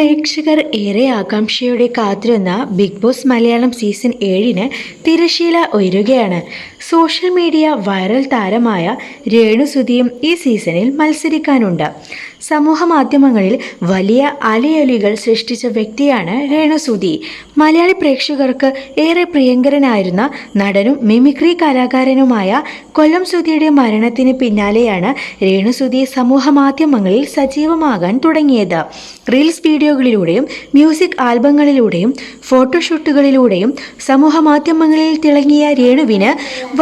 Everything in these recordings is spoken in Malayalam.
പ്രേക്ഷകർ ഏറെ ആകാംക്ഷയോടെ കാത്തിരുന്ന ബിഗ് ബോസ് മലയാളം സീസൺ ഏഴിന് തിരശീല ഉയരുകയാണ്. സോഷ്യൽ മീഡിയ വൈറൽ താരമായ രേണു സുധിയും ഈ സീസണിൽ മത്സരിക്കാനുണ്ട്. സമൂഹ മാധ്യമങ്ങളിൽ വലിയ അലയൊലികൾ സൃഷ്ടിച്ച വ്യക്തിയാണ് രേണുസുതി മലയാളി പ്രേക്ഷകർക്ക് ഏറെ പ്രിയങ്കരനായിരുന്ന നടനും മിമിക്രി കലാകാരനുമായ കൊല്ലം സുധിയുടെ മരണത്തിന് പിന്നാലെയാണ് രേണുസുതി സമൂഹ മാധ്യമങ്ങളിൽ സജീവമാകാൻ തുടങ്ങിയത്. റീൽസ് വീഡിയോകളിലൂടെയും മ്യൂസിക് ആൽബങ്ങളിലൂടെയും ഫോട്ടോഷൂട്ടുകളിലൂടെയും സമൂഹ മാധ്യമങ്ങളിൽ തിളങ്ങിയ രേണുവിന്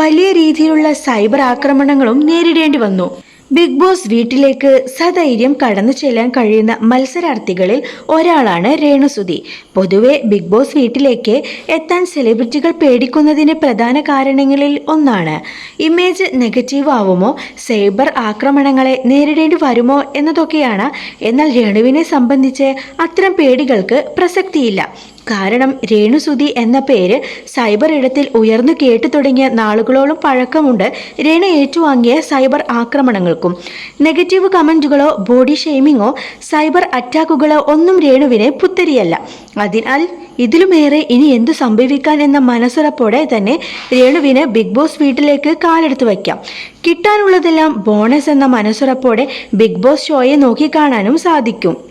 വലിയ രീതിയിലുള്ള സൈബർ ആക്രമണങ്ങളും നേരിടേണ്ടി വന്നു. ബിഗ് ബോസ് വീട്ടിലേക്ക് സധൈര്യം കടന്നു ചെല്ലാൻ കഴിയുന്ന മത്സരാർത്ഥികളിൽ ഒരാളാണ് രേണുസുതി. പൊതുവെ ബിഗ് ബോസ് വീട്ടിലേക്ക് എത്താൻ സെലിബ്രിറ്റികൾ പേടിക്കുന്നതിന് പ്രധാന കാരണങ്ങളിൽ ഒന്നാണ്. ഇമേജ് നെഗറ്റീവ് ആവുമോ? സൈബർ ആക്രമണങ്ങളെ നേരിടേണ്ടി വരുമോ എന്നതൊക്കെയാണ്. എന്നാൽ രേണുവിനെ സംബന്ധിച്ച് അത്തരം പേടികൾക്ക് പ്രസക്തിയില്ല. കാരണം രേണുസുതി എന്ന പേര് സൈബർ ഇടത്തിൽ ഉയർന്നു കേട്ടു തുടങ്ങിയ നാളുകളോളം പഴക്കമുണ്ട്. രേണു ഏറ്റുവാങ്ങിയ സൈബർ ആക്രമണങ്ങൾക്കും നെഗറ്റീവ് കമന്റുകളോ ബോഡി ഷെയ്മിങ്ങോ സൈബർ അറ്റാക്കുകളോ ഒന്നും രേണുവിനെ പുത്തരിയല്ല. അതിനാൽ ഇതിലുമേറെ ഇനി എന്തു സംഭവിക്കാൻ എന്ന മനസ്സുറപ്പോടെ തന്നെ രേണുവിന് ബിഗ് ബോസ് വീട്ടിലേക്ക് കാലെടുത്ത് വയ്ക്കാം. കിട്ടാനുള്ളതെല്ലാം ബോണസ് എന്ന മനസ്സുറപ്പോടെ ബിഗ് ബോസ് ഷോയെ നോക്കിക്കാണാനും സാധിക്കും.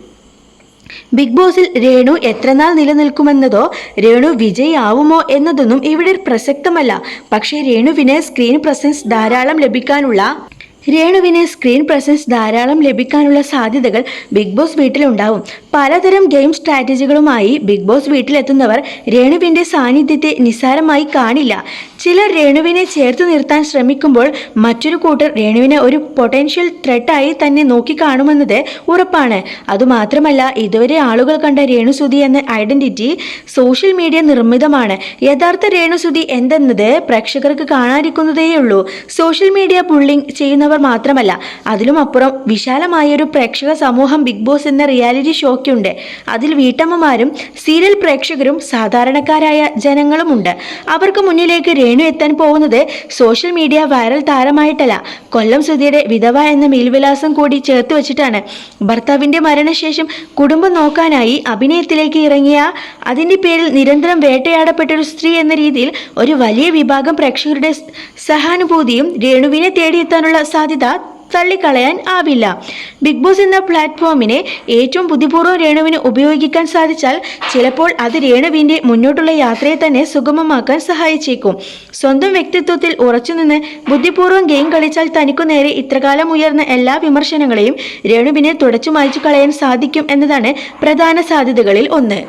ബിഗ് ബോസിൽ രേണു എത്രനാൾ നിലനിൽക്കുമെന്നതോ രേണു വിജയാവുമോ എന്നതൊന്നും ഇവിടെ പ്രസക്തമല്ല. പക്ഷേ രേണുവിന് സ്ക്രീൻ പ്രസൻസ് ധാരാളം ലഭിക്കാനുള്ള രേണുവിന് സ്ക്രീൻ പ്രസൻസ് ധാരാളം ലഭിക്കാനുള്ള സാധ്യതകൾ ബിഗ് ബോസ് വീട്ടിലുണ്ടാവും. പലതരം ഗെയിം സ്ട്രാറ്റജികളുമായി ബിഗ് ബോസ് വീട്ടിലെത്തുന്നവർ രേണുവിന്റെ സാന്നിധ്യത്തെ നിസ്സാരമായി കാണില്ല. ചിലർ രേണുവിനെ ചേർത്ത് നിർത്താൻ ശ്രമിക്കുമ്പോൾ മറ്റൊരു കൂട്ടർ രേണുവിനെ ഒരു പൊട്ടൻഷ്യൽ ത്രെട്ടായി തന്നെ നോക്കിക്കാണുമെന്നത് ഉറപ്പാണ്. അതുമാത്രമല്ല ഇതുവരെ ആളുകൾ കണ്ട രേണുസുതി എന്ന ഐഡന്റിറ്റി സോഷ്യൽ മീഡിയ നിർമ്മിതമാണ്. യഥാർത്ഥ രേണുസുതി എന്തെന്നത് പ്രേക്ഷകർക്ക് കാണാതിരിക്കുന്നതേയുള്ളൂ. സോഷ്യൽ മീഡിയ ബുള്ളിംഗ് ചെയ്യുന്നവർ മാത്രമല്ല അതിലും അപ്പുറം വിശാലമായ ഒരു പ്രേക്ഷക സമൂഹം ബിഗ് ബോസ് എന്ന റിയാലിറ്റി ഷോയ്ക്കുണ്ട്. അതിൽ വീട്ടമ്മമാരും സീരിയൽ പ്രേക്ഷകരും സാധാരണക്കാരായ ജനങ്ങളുമുണ്ട്. അവർക്ക് മുന്നിലേക്ക് രേണു എത്താൻ പോകുന്നത് സോഷ്യൽ മീഡിയ വൈറൽ താരമായിട്ടല്ല. കൊല്ലം സുധിയുടെ വിധവ എന്ന മേൽവിലാസം കൂടി ചേർത്ത് വെച്ചിട്ടാണ്. ഭർത്താവിന്റെ മരണശേഷം കുടുംബം നോക്കാനായി അഭിനയത്തിലേക്ക് ഇറങ്ങിയ അതിന്റെ പേരിൽ നിരന്തരം വേട്ടയാടപ്പെട്ട ഒരു സ്ത്രീ എന്ന രീതിയിൽ ഒരു വലിയ വിഭാഗം പ്രേക്ഷകരുടെ സഹാനുഭൂതിയും രേണുവിനെ തേടിയെത്താനുള്ള സാധ്യത തള്ളിക്കളയാൻ ആവില്ല. ബിഗ് ബോസ് എന്ന പ്ലാറ്റ്ഫോമിനെ ഏറ്റവും ബുദ്ധിപൂർവം രേണുവിന് ഉപയോഗിക്കാൻ സാധിച്ചാൽ ചിലപ്പോൾ അത് രേണുവിന്റെ മുന്നോട്ടുള്ള യാത്രയെ തന്നെ സുഗമമാക്കാൻ സഹായിച്ചേക്കും. സ്വന്തം വ്യക്തിത്വത്തിൽ ഉറച്ചുനിന്ന് ബുദ്ധിപൂർവം ഗെയിം കളിച്ചാൽ തനിക്കു നേരെ ഇത്രകാലം ഉയർന്ന എല്ലാ വിമർശനങ്ങളെയും രേണുവിനെ തുടച്ചു മായ്ച്ചു കളയാൻ സാധിക്കും എന്നതാണ് പ്രധാന സാധ്യതകളിൽ ഒന്ന്.